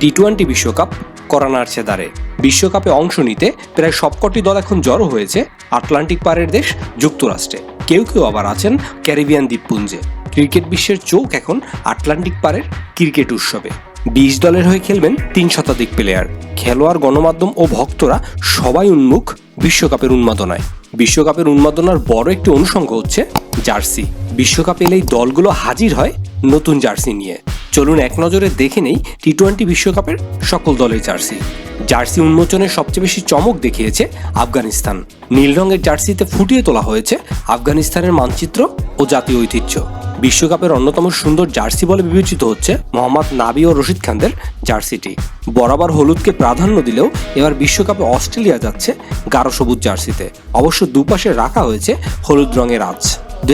T twenty বিশ্বকাপ করা নাড়ছে দাঁড়ে বিশ্বকাপে অংশ নিতে প্রায় সবকটি দল এখন জড়ো হয়েছে আটলান্টিক পারের দেশ যুক্তরাষ্ট্রে। কেউ কেউ আবার আছেন ক্যারিবিয়ান দ্বীপপুঞ্জে। ক্রিকেট বিশ্বের চোখ এখন আটলান্টিক পারের ক্রিকেট উৎসবে। বিশ দলের হয়ে খেলবেন তিন শতাধিক প্লেয়ার। খেলোয়াড়, গণমাধ্যম ও ভক্তরা সবাই উন্মুখ বিশ্বকাপের উন্মাদনায়। বিশ্বকাপের উন্মাদনার বড় একটি অনুষঙ্গ হচ্ছে জার্সি। বিশ্বকাপ এলেই দলগুলো হাজির হয় নতুন জার্সি নিয়ে। চলুন এক নজরে দেখে নেই টি টোয়েন্টি বিশ্বকাপের সকল দলের জার্সি। জার্সি উন্মোচনে সবচেয়ে বেশি চমক দেখিয়েছে আফগানিস্তান। নীল রঙের জার্সিতে ফুটিয়ে তোলা হয়েছে আফগানিস্তানের মানচিত্র ও জাতীয় ঐতিহ্য। বিশ্বকাপের অন্যতম সুন্দর জার্সি বলে বিবেচিত হচ্ছে মোহাম্মদ নাবি ও রশিদ খানদের জার্সিটি। বরাবর হলুদকে প্রাধান্য দিলেও এবার বিশ্বকাপে অস্ট্রেলিয়া যাচ্ছে গাঢ় সবুজ জার্সিতে। অবশ্য দুপাশে রাখা হয়েছে হলুদ রঙের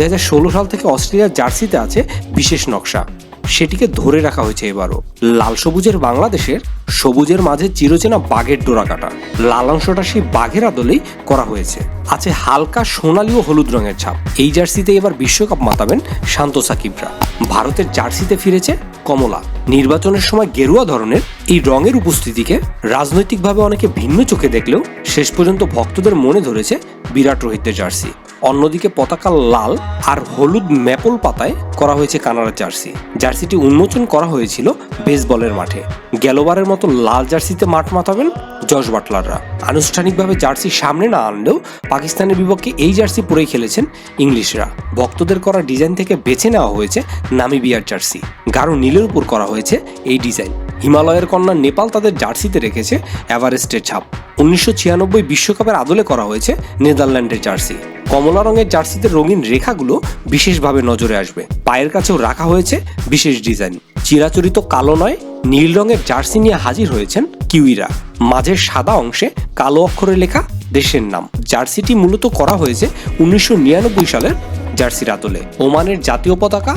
হাজার ষোলো সাল থেকে অস্ট্রেলিয়ার জার্সিতে আছে বিশেষ নকশা। সেটিকে ধরে রাখা হয়েছে এবারও। লাল সবুজের বাংলাদেশের, সবুজের মাঝে চিরচেনা বাঘের ডোরা কাটা। লাল অংশটা সেই বাঘের আদলেই করা হয়েছে। আছে হালকা সোনালি ও হলুদ রঙের ছাপ। এই জার্সিতে এবার বিশ্বকাপ মাতাবেন শান্ত সাকিবরা। ভারতের জার্সিতে ফিরেছে কমলা। নির্বাচনের সময় গেরুয়া ধরনের এই রঙের উপস্থিতিকে রাজনৈতিকভাবে অনেকে ভিন্ন চোখে দেখলেও শেষ পর্যন্ত ভক্তদের মনে ধরেছে বিরাট রোহিতের জার্সি। অন্যদিকে পতাকা লাল আর হলুদ ম্যাপল পাতায় করা হয়েছে কানাডার জার্সি। জার্সিটি উন্মোচন করা হয়েছিল বেসবলের মাঠে। গেলোবারের মতো লাল জার্সিতে মাঠ মাতাবেন জশ বাটলাররা। আনুষ্ঠানিকভাবে জার্সি সামনে না আনলেও পাকিস্তানের বিপক্ষে এই জার্সি পরেই খেলেছেন ইংলিশরা। ভক্তদের করা ডিজাইন থেকে বেছে নেওয়া হয়েছে নামিবিয়ার জার্সি। গাঢ় নীলের উপর করা হয়েছে এই ডিজাইন। হিমালয়ের কন্যা নেপাল তাদের জার্সিতে রেখেছে এভারেস্টের ছাপ। উনিশশো বিশ্বকাপের আদলে করা হয়েছে নেদারল্যান্ডের জার্সি। কমলা রঙের জার্সিতে রঙিন রেখাগুলো বিশেষভাবে নজরে আসবে। পায়ের কাছেও রাখা হয়েছে বিশেষ ডিজাইন। চিরাচরিত কালো নয়, নীল রঙের জার্সি নিয়ে হাজির হয়েছেন কিউইরা। মাঝের সাদা অংশে কালো অক্ষরে লেখা দেশের নাম। জার্সিটি মূলত করা হয়েছে উনিশশো নিরানব্বই সালের জার্সির আদলে। ওমানের জাতীয় পতাকা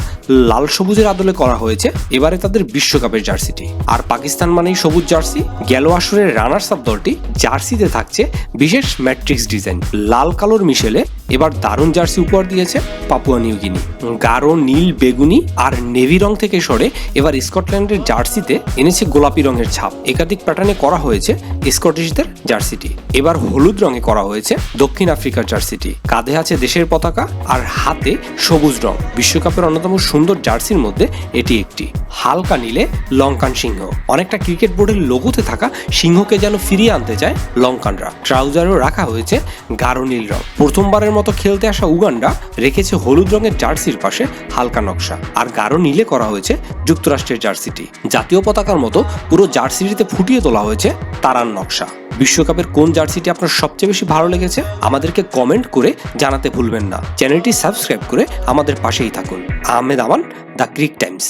লাল সবুজের আদলে করা হয়েছে, এবারে তাদের বিশ্বকাপের জার্সিটি। আর পাকিস্তান মানেই সবুজ জার্সি, গেল আসরের রানার্স আপ দলটি জার্সিতে থাকছে বিশেষ ম্যাট্রিক্স ডিজাইন। লাল কালোর মিশেলে এবার দারুণ জার্সি উপহার দিয়েছে পাপুয়া নিউগিনি। গাঢ়, নীল, বেগুনি আর নেভি রং থেকে সরে এবার স্কটল্যান্ডের জার্সিতে এনেছে গোলাপি রঙের ছাপ। একাধিক প্যাটার্নে করা হয়েছে স্কটিশদের জার্সিটি। এবার হলুদ রঙে করা হয়েছে দক্ষিণ আফ্রিকার জার্সিটি। কাঁধে আছে দেশের পতাকা আর হাতে সবুজ রং। বিশ্বকাপের অন্যতম সুন্দর জার্সির মধ্যে এটি একটি। হালকা নীলে লঙ্কান সিংহ। অনেকটা ক্রিকেট বোর্ডের লোগোতে থাকা সিংহকে যেন ফিরিয়ে আনতে চায় লঙ্কানরা। ট্রাউজারও রাখা হয়েছে গাঢ় নীল রং। প্রথমবারের মতো খেলতে আসা উগান্ডা রেখেছে হলুদ রঙের জার্সির পাশে হালকা নকশা, আর গাঢ় নীলে করা হয়েছে যুক্তরাষ্ট্রের জার্সিটি। জাতীয় পতাকার মতো পুরো জার্সিটিতে ফুটিয়ে তোলা হয়েছে তারার নকশা। বিশ্বকাপের কোন জার্সিটি আপনার সবচেয়ে বেশি ভালো লেগেছে? আমাদেরকে কমেন্ট করে জানাতে ভুলবেন না। চ্যানেলটি সাবস্ক্রাইব করে আমাদের পাশেই থাকুন। Ahmed Aman, the Cric Times.